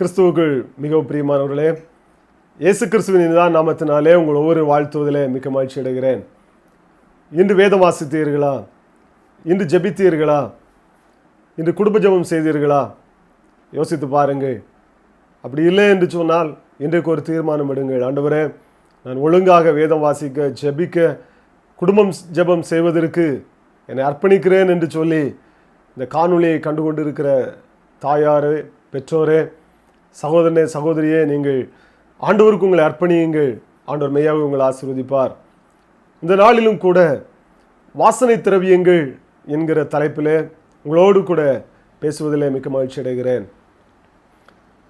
கிறிஸ்துவுக்குள் மிகவும் பிரியமானவர்களே இயேசு கிறிஸ்துவின் தான் நாமத்தினாலே உங்கள் ஒவ்வொரு வாழ்த்துவதிலே மிக்க மகிழ்ச்சி அடைகிறேன். இன்று வேதம் வாசித்தீர்களா? இன்று ஜெபித்தீர்களா? இன்று குடும்ப ஜெபம் செய்தீர்களா? யோசித்து பாருங்கள். அப்படி இல்லை என்று சொன்னால் இன்றைக்கு ஒரு தீர்மானம் எடுங்கள். ஆண்டவரே நான் ஒழுங்காக வேதம் வாசிக்க ஜெபிக்க குடும்பம் ஜெபம் செய்வதற்கு என்னை அர்ப்பணிக்கிறேன் என்று சொல்லி இந்த காணொலியை கண்டு கொண்டிருக்கிற தாயாரே பெற்றோரே சகோதரனே சகோதரியே நீங்கள் ஆண்டவருக்கு உங்களை அர்ப்பணியுங்கள். ஆண்டவர் மெய்யாக உங்களை ஆசீர்வதிப்பார். இந்த நாளிலும் கூட வாசனை திரவியங்கள் என்கிற தலைப்பிலே உங்களோடு கூட பேசுவதிலே மிக்க மகிழ்ச்சி அடைகிறேன்.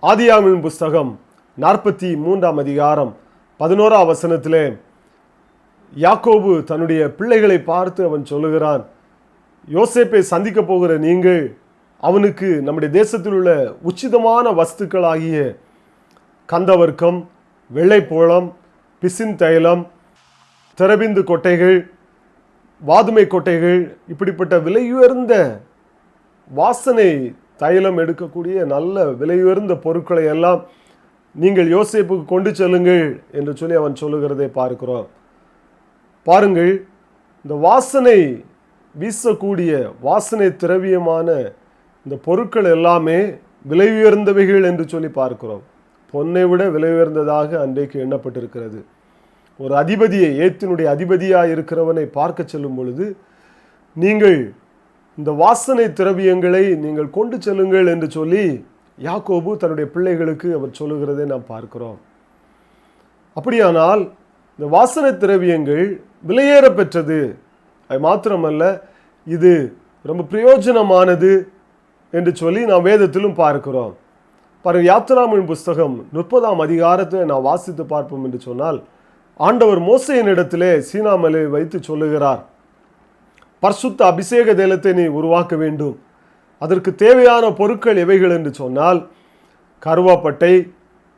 ஆதியாமின் புஸ்தகம் நாற்பத்தி மூன்றாம் அதிகாரம் பதினோராம் வசனத்திலே யாக்கோபு தன்னுடைய பிள்ளைகளை பார்த்து அவன் சொல்லுகிறான் யோசேப்பை சந்திக்க போகிற நீங்கள் அவனுக்கு நம்முடைய தேசத்தில் உள்ள உச்சிதமான வஸ்துக்களாகிய கந்தவர்க்கம் வெள்ளைப்போளம் பிசின் தைலம் தெரபிந்து கொட்டைகள் வாதுமை கொட்டைகள் இப்படிப்பட்ட விலையுயர்ந்த வாசனை தைலம் எடுக்கக்கூடிய நல்ல விலையுயர்ந்த பொருட்களை எல்லாம் நீங்கள் யோசிப்புக்கு கொண்டு செல்லுங்கள் என்று சொல்லி அவன் சொல்லுகிறதை பார்க்கிறோம். பாருங்கள் இந்த வாசனை வீசக்கூடிய வாசனை திரவியமான இந்த பொருட்கள் எல்லாமே விலை உயர்ந்தவைகள் என்று சொல்லி பார்க்கிறோம். பொன்னை விட விலை உயர்ந்ததாக அன்றைக்கு எண்ணப்பட்டிருக்கிறது. ஒரு அதிபதியை ஏத்தினுடைய அதிபதியாக இருக்கிறவனை பார்க்க செல்லும் பொழுது நீங்கள் இந்த வாசனை திரவியங்களை நீங்கள் கொண்டு செல்லுங்கள் என்று சொல்லி யாக்கோபு தன்னுடைய பிள்ளைகளுக்கு அவர் சொல்லுகிறதை நாம் பார்க்கிறோம். அப்படியானால் இந்த வாசனை திரவியங்கள் விலையேற பெற்றது. அது மாத்திரமல்ல இது ரொம்ப பிரயோஜனமானது என்று சொல்லி நாம் வேதத்திலும் பார்க்கிறோம். பாருங்கள் யாத்திராமின் புஸ்தகம் முப்பதாம் அதிகாரத்தை நான் வாசித்து பார்ப்போம் என்று சொன்னால் ஆண்டவர் மோசையின் இடத்திலே சீனாமலை வைத்து சொல்லுகிறார் பர்சுத்த அபிஷேக தைலத்தை நீ உருவாக்க வேண்டும். அதற்கு தேவையான பொருட்கள் எவைகள்? என்று சொன்னால் கருவாப்பட்டை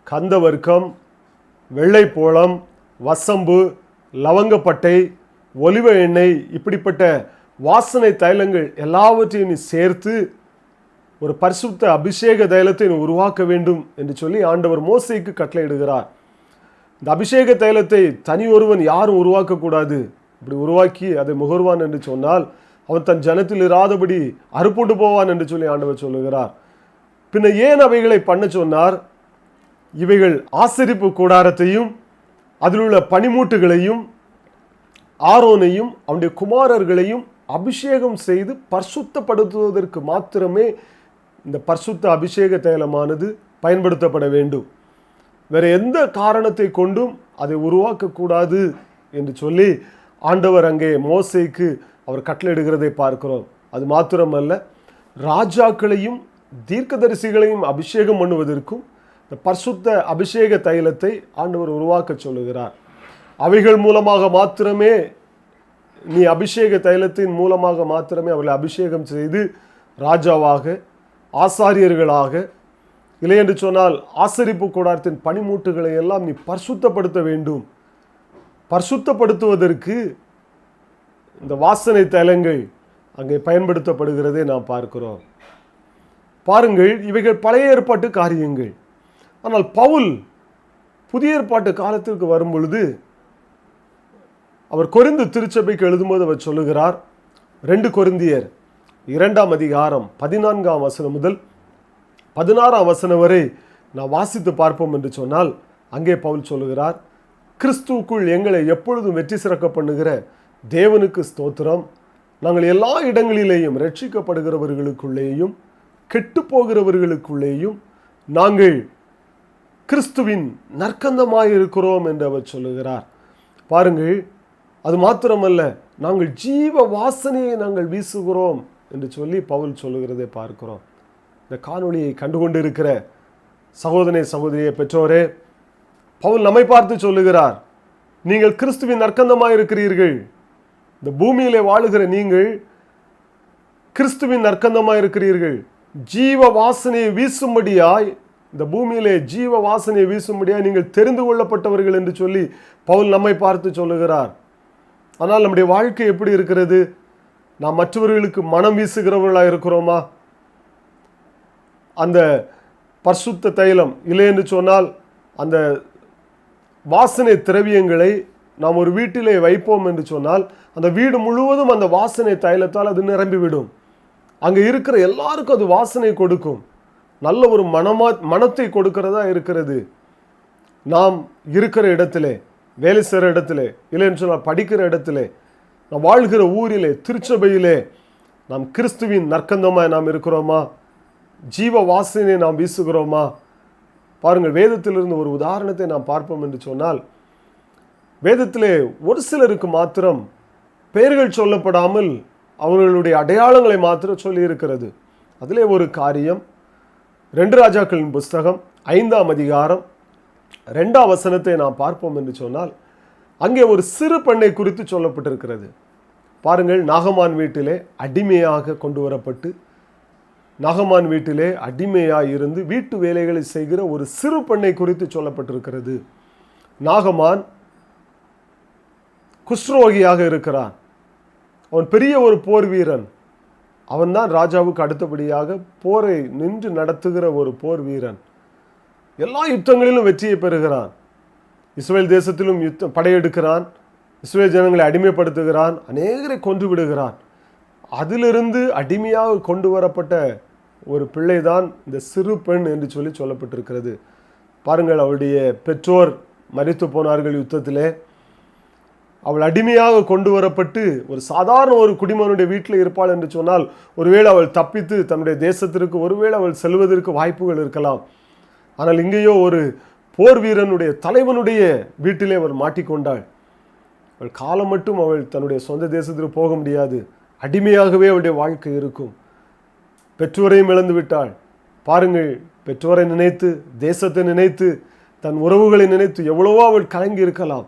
கந்தவர்க்கம் வெள்ளைப்போளம் வசம்பு லவங்கப்பட்டை ஒலிவ எண்ணெய் இப்படிப்பட்ட வாசனை தைலங்கள் எல்லாவற்றையும் நீ சேர்த்து ஒரு பரிசுத்த அபிஷேக தைலத்தை நீ உருவாக்க வேண்டும் என்று சொல்லி ஆண்டவர் மோசைக்கு கட்டளையிடுகிறார். இந்த அபிஷேக தைலத்தை தனி ஒருவன் யாரும் உருவாக்கக்கூடாது இப்படி உருவாக்கி அதை முகர்வான் என்று சொன்னால் அவன் தன் ஜனத்தில் இராதபடி அறுப்புண்டு போவான் என்று சொல்லி ஆண்டவர் சொல்லுகிறார். பின்ன ஏன் அவைகளை பண்ண சொன்னார்? இவைகள் ஆசரிப்பு கூடாரத்தையும் அதில் உள்ள பனிமூட்டுகளையும் ஆரோனையும் அவனுடைய குமாரர்களையும் அபிஷேகம் செய்து பரிசுத்தப்படுத்துவதற்கு மாத்திரமே இந்த பர்சுத்த அபிஷேக தைலமானது பயன்படுத்தப்பட வேண்டும். வேறு எந்த காரணத்தை கொண்டும் அதை உருவாக்கக்கூடாது என்று சொல்லி ஆண்டவர் அங்கே மோசைக்கு அவர் கட்டளையிடுகிறதை பார்க்கிறோம். அது மாத்திரமல்ல ராஜாக்களையும் தீர்க்கதரிசிகளையும் அபிஷேகம் பண்ணுவதற்கும் இந்த பர்சுத்த அபிஷேக தைலத்தை ஆண்டவர் உருவாக்க சொல்லுகிறார். அவைகள் மூலமாக மாத்திரமே நீ அபிஷேக தைலத்தின் மூலமாக மாத்திரமே அவர்களை அபிஷேகம் செய்து ராஜாவாக ஆசாரியர்களாக. இல்லை என்று சொன்னால் ஆசரிப்பு கூடாரத்தின் பனிமூட்டுகளை எல்லாம் நீ பரிசுத்தப்படுத்த வேண்டும். பரிசுத்தப்படுத்துவதற்கு இந்த வாசனை தலங்கள் அங்கே பயன்படுத்தப்படுகிறதை நாம் பார்க்கிறோம். பாருங்கள் இவைகள் பழைய ஏற்பாட்டு காரியங்கள். ஆனால் பவுல் புதிய ஏற்பாட்டு காலத்திற்கு வரும் பொழுது அவர் கொரிந்து திருச்சபைக்கு எழுதும்போது அவர் சொல்லுகிறார் ரெண்டு கொரிந்தியர் இரண்டாம் அதிகாரம் பதினான்காம் வசனம் முதல் பதினாறாம் வசனம் வரை நான் வாசித்து பார்ப்போம் என்று சொன்னால் அங்கே பவுல் சொல்லுகிறார் கிறிஸ்துவுக்குள் எங்களை எப்பொழுதும் வெற்றி சிறக்க பண்ணுகிற தேவனுக்கு ஸ்தோத்திரம். நாங்கள் எல்லா இடங்களிலேயும் ரட்சிக்கப்படுகிறவர்களுக்குள்ளேயும் கெட்டு போகிறவர்களுக்குள்ளேயும் நாங்கள் கிறிஸ்துவின் நற்கந்தமாக இருக்கிறோம் என்று அவர் சொல்லுகிறார். பாருங்கள் அது மாத்திரமல்ல நாங்கள் ஜீவ வாசனையை நாங்கள் வீசுகிறோம். என்று சொல்லி பவுல் சொல்லுகிறதை பார்க்கிறோம். இந்த காணொளியை கண்டுகொண்டு இருக்கிற சகோதரனை சகோதரியை பெற்றோரே பவுல் நம்மை பார்த்து சொல்லுகிறார் நீங்கள் கிறிஸ்துவின் நற்கந்தமாக இருக்கிறீர்கள். இந்த பூமியிலே வாழுகிற நீங்கள் கிறிஸ்துவின் நற்கந்தமாக இருக்கிறீர்கள். ஜீவ வாசனையை வீசும்படியாய் இந்த பூமியிலே ஜீவ வாசனையை வீசும்படியாய் நீங்கள் தெரிந்து கொள்ளப்பட்டவர்கள் என்று சொல்லி பவுல் நம்மை பார்த்து சொல்லுகிறார். ஆனால் நம்முடைய வாழ்க்கை எப்படி இருக்கிறது? நாம் மற்றவர்களுக்கு மனம் வீசுகிறவர்களாக இருக்கிறோமா? அந்த பர்சுத்த தைலம் இல்லை என்று சொன்னால் அந்த வாசனை திரவியங்களை நாம் ஒரு வீட்டிலே வைப்போம் என்று சொன்னால் அந்த வீடு முழுவதும் அந்த வாசனை தைலத்தால் அது நிரம்பிவிடும். அங்கே இருக்கிற எல்லாருக்கும் அது வாசனை கொடுக்கும். நல்ல ஒரு மனமா மனத்தை கொடுக்கிறதா இருக்கிறது. நாம் இருக்கிற இடத்திலே வேலை செய்கிற இடத்துல இல்லைன்னு சொன்னால் படிக்கிற இடத்துல நாம் வாழ்கிற ஊரிலே திருச்சபையிலே நாம் கிறிஸ்துவின் நற்கந்தமாய் நாம் இருக்கிறோமா? ஜீவ வாசனை நாம் வீசுகிறோமா? பாருங்கள் வேதத்திலிருந்து ஒரு உதாரணத்தை நாம் பார்ப்போம் என்று சொன்னால் வேதத்திலே ஒரு சிலருக்கு மாத்திரம் பெயர்கள் சொல்லப்படாமல் அவர்களுடைய அடையாளங்களை மாத்திரம் சொல்லியிருக்கிறது. அதிலே ஒரு காரியம் ரெண்டு ராஜாக்களின் புஸ்தகம் ஐந்தாம் அதிகாரம் ரெண்டாம் வசனத்தை நாம் பார்ப்போம் என்று சொன்னால் அங்கே ஒரு சிறு பெண்ணை குறித்து சொல்லப்பட்டிருக்கிறது. பாருங்கள் நாகமான் வீட்டிலே அடிமையாக கொண்டு வரப்பட்டு நாகமான் வீட்டிலே அடிமையாக இருந்து வீட்டு வேலைகளை செய்கிற ஒரு சிறு பெண்ணை குறித்து சொல்லப்பட்டிருக்கிறது. நாகமான் குஷ்ரோகியாக இருக்கிறான். அவன் பெரிய ஒரு போர் வீரன். அவன்தான் ராஜாவுக்கு அடுத்தபடியாக போரை நின்று நடத்துகிற ஒரு போர் வீரன். எல்லா யுத்தங்களிலும் வெற்றியை பெறுகிறான். இஸ்ரேல் தேசத்திலும் யுத்தம் படையெடுக்கிறான். இஸ்ரேல் ஜனங்களை அடிமைப்படுத்துகிறான். அநேகரை கொன்று விடுகிறான். அதிலிருந்து அடிமையாக கொண்டு வரப்பட்ட ஒரு பிள்ளை தான் இந்த சிறு பெண் என்று சொல்லி சொல்லப்பட்டிருக்கிறது. பாருங்கள் அவளுடைய பெற்றோர் மறித்து போனார்கள் யுத்தத்திலே. அவள் அடிமையாக கொண்டு வரப்பட்டு ஒரு சாதாரண ஒரு குடிமகனுடைய வீட்டில் இருப்பாள் என்று சொன்னால் ஒருவேளை அவள் தப்பித்து தன்னுடைய தேசத்திற்கு ஒருவேளை அவள் செல்வதற்கு வாய்ப்புகள் இருக்கலாம். ஆனால் இங்கேயோ ஒரு போர் வீரனுடைய தலைவனுடைய வீட்டிலே அவள் மாட்டிக்கொண்டாள். அவள் காலம் மட்டும் அவள் தன்னுடைய சொந்த தேசத்திற்கு போக முடியாது. அடிமையாகவே அவளுடைய வாழ்க்கை இருக்கும். பெற்றோரையும் இழந்து விட்டாள். பாருங்கள் பெற்றோரை நினைத்து தேசத்தை நினைத்து தன் உறவுகளை நினைத்து எவ்வளவோ அவள் கலங்கி இருக்கலாம்.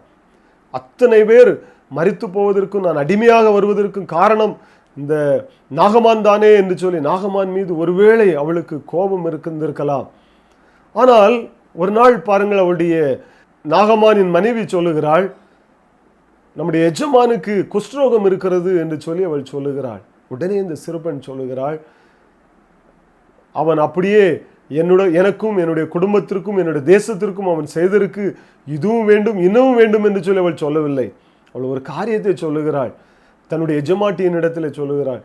அத்தனை பேர் மறித்து போவதற்கும் நான் அடிமையாக வருவதற்கும் காரணம் இந்த நாகமான் தானே என்று சொல்லி நாகமான் மீது ஒருவேளை அவளுக்கு கோபம் இருக்கிருக்கலாம் ஆனால் ஒரு நாள் பாருங்கள் அவளுடைய நாகமானின் மனைவி சொல்லுகிறாள் நம்முடைய எஜமானுக்கு குஷ்டரோகம் இருக்கிறது என்று சொல்லி அவள் சொல்லுகிறாள். உடனே இந்த சிறுபெண் சொல்லுகிறாள் அவன் அப்படியே என்னோட எனக்கும் என்னுடைய குடும்பத்திற்கும் என்னுடைய தேசத்திற்கும் அவன் செய்ததற்கு இதுவும் வேண்டும் இன்னமும் வேண்டும் என்று சொல்லி அவள் சொல்லவில்லை. அவள் ஒரு காரியத்தை சொல்லுகிறாள். தன்னுடைய எஜமாட்டியின் இடத்துல சொல்லுகிறாள்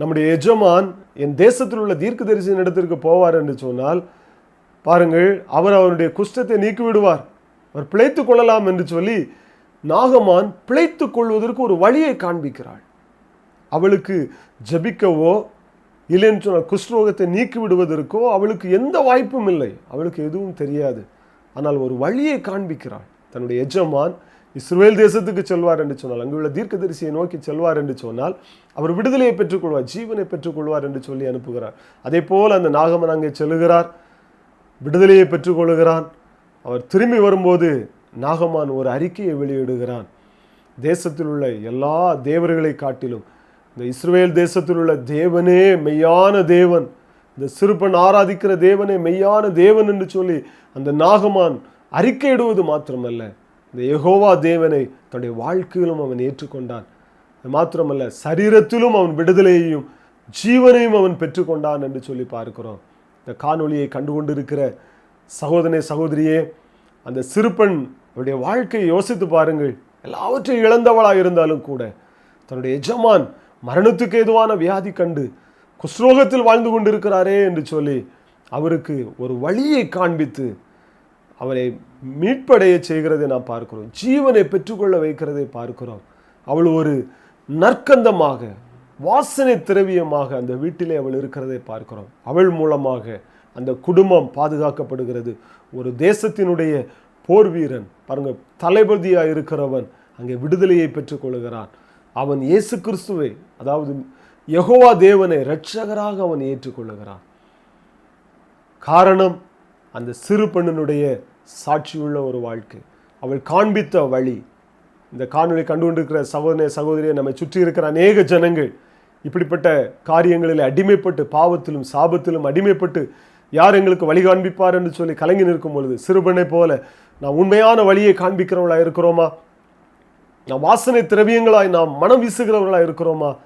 நம்முடைய எஜமான் என் தேசத்தில் உள்ள தீர்க்கதரிசியின் இடத்திற்கு போவார் என்று சொன்னால் பாருங்கள் அவர் அவருடைய குஷ்டத்தை நீக்கி விடுவார் அவர் பிழைத்து கொள்ளலாம் என்று சொல்லி நாகமான் பிழைத்து கொள்வதற்கு ஒரு வழியை காண்பிக்கிறாள். அவளுக்கு ஜபிக்கவோ இல்லைன்னு சொன்னால் குஷ்ரோகத்தை நீக்கி விடுவதற்கோ அவளுக்கு எந்த வாய்ப்பும் இல்லை. அவளுக்கு எதுவும் தெரியாது. ஆனால் ஒரு வழியை காண்பிக்கிறாள். தன்னுடைய எஜமான் இஸ்ரேல் தேசத்துக்கு செல்வார் என்று சொன்னால் அங்குள்ள தீர்க்கதரிசியை நோக்கி செல்வார் என்று சொன்னால் அவர் விடுதலையை பெற்றுக்கொள்வார் ஜீவனை பெற்றுக்கொள்வார் என்று சொல்லி அனுப்புகிறார். அதே போல் அந்த நாகமன் அங்கே செல்லுகிறார் விடுதலையை பெற்றுக்கொள்கிறான். அவர் திரும்பி வரும்போது நாகமான் ஒரு அறிக்கையை வெளியிடுகிறான். தேசத்தில் உள்ள எல்லா தேவர்களை காட்டிலும் இந்த இஸ்ரேல் தேசத்தில் உள்ள தேவனே மெய்யான தேவன் இந்த சிறுபன் ஆராதிக்கிற தேவனே மெய்யான தேவன் என்று சொல்லி அந்த நாகமான் அறிக்கையிடுவது மாத்திரமல்ல. இந்த எகோவா தேவனை தன்னுடைய வாழ்க்கையிலும் அவன் ஏற்றுக்கொண்டான். அது மாத்திரமல்ல சரீரத்திலும் அவன் விடுதலையையும் ஜீவனையும் அவன் பெற்றுக்கொண்டான் என்று சொல்லி பார்க்கிறோம். இந்த காணொளியை கண்டுகொண்டிருக்கிற சகோதரனே சகோதரியே அந்த சிறுபெண் அவருடைய வாழ்க்கையை யோசித்து பாருங்கள். எல்லாவற்றையும் இழந்தவளாக இருந்தாலும் கூட தன்னுடைய எஜமான் மரணத்துக்கு ஏதுவான வியாதி கண்டு குஸ்ரோகத்தில் வாழ்ந்து கொண்டிருக்கிறாரே என்று சொல்லி அவருக்கு ஒரு வழியை காண்பித்து அவரை மீட்படைய செய்கிறதை நாம் பார்க்கிறோம். ஜீவனை பெற்றுக்கொள்ள வைக்கிறதை பார்க்கிறோம். அவள் ஒரு நற்கந்தமாக வாசனை திரவியமாக அந்த வீட்டிலே அவள் இருக்கிறதை பார்க்கிறோம். அவள் மூலமாக அந்த குடும்பம் பாதுகாக்கப்படுகிறது. ஒரு தேசத்தினுடைய போர் வீரன் பாருங்க தளபதியாக இருக்கிறவன் அங்கே விடுதலையை பெற்றுக்கொள்கிறான் அவன் இயேசு கிறிஸ்துவை அதாவது யகோவா தேவனை இரட்சகராக அவன் ஏற்றுக்கொள்ளுகிறான் காரணம் அந்த சிறு பெண்ணினுடைய சாட்சியுள்ள ஒரு வாழ்க்கை. அவள் காண்பித்த வழி இந்த காணொலி கண்டு கொண்டிருக்கிற சகோதரிய சகோதரியை நம்மை சுற்றி இருக்கிற அநேக ஜனங்கள் இப்படிப்பட்ட காரியங்களில் அடிமைப்பட்டு பாவத்திலும் சாபத்திலும் அடிமைப்பட்டு யார் எங்களுக்கு வழி காண்பிப்பார் என்று சொல்லி கலங்கி நிற்கும் பொழுது சிறுபனை போல நாம் உண்மையான வழியை காண்பிக்கிறவர்களாக இருக்கிறோமா? நாம் வாசனை திரவியங்களாய் நாம் மனம் வீசுகிறவர்களாக இருக்கிறோமா?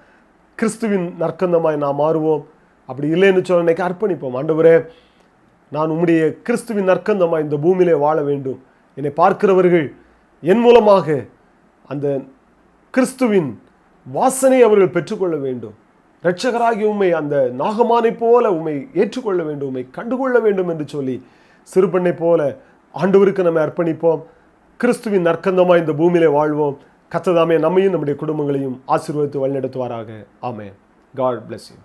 கிறிஸ்துவின் நற்கந்தமாய் நாம் மாறுவோம். அப்படி இல்லைன்னு சொல்ல இன்னைக்கு அர்ப்பணிப்போம். ஆண்டவரே நான் உம்முடைய கிறிஸ்துவின் நற்கந்தமாக இந்த பூமியிலே வாழ வேண்டும். என்னை பார்க்கிறவர்கள் என் மூலமாக அந்த கிறிஸ்துவின் வாசனை அவர்கள் பெற்றுக்கொள்ள வேண்டும். இரட்சகராகி உண்மை அந்த நாகமானை போல உம்மை ஏற்றுக்கொள்ள வேண்டும் உண்மை கண்டுகொள்ள வேண்டும் என்று சொல்லி சிறுபெண்ணை போல ஆண்டவருக்கு நம்ம அர்ப்பணிப்போம். கிறிஸ்துவின் நற்கந்தமாக இந்த பூமியிலே வாழ்வோம். கத்ததாமே நம்மையும் நம்முடைய குடும்பங்களையும் ஆசீர்வதித்து வழிநடத்துவாராக. ஆமே காட் பிளஸ் யூ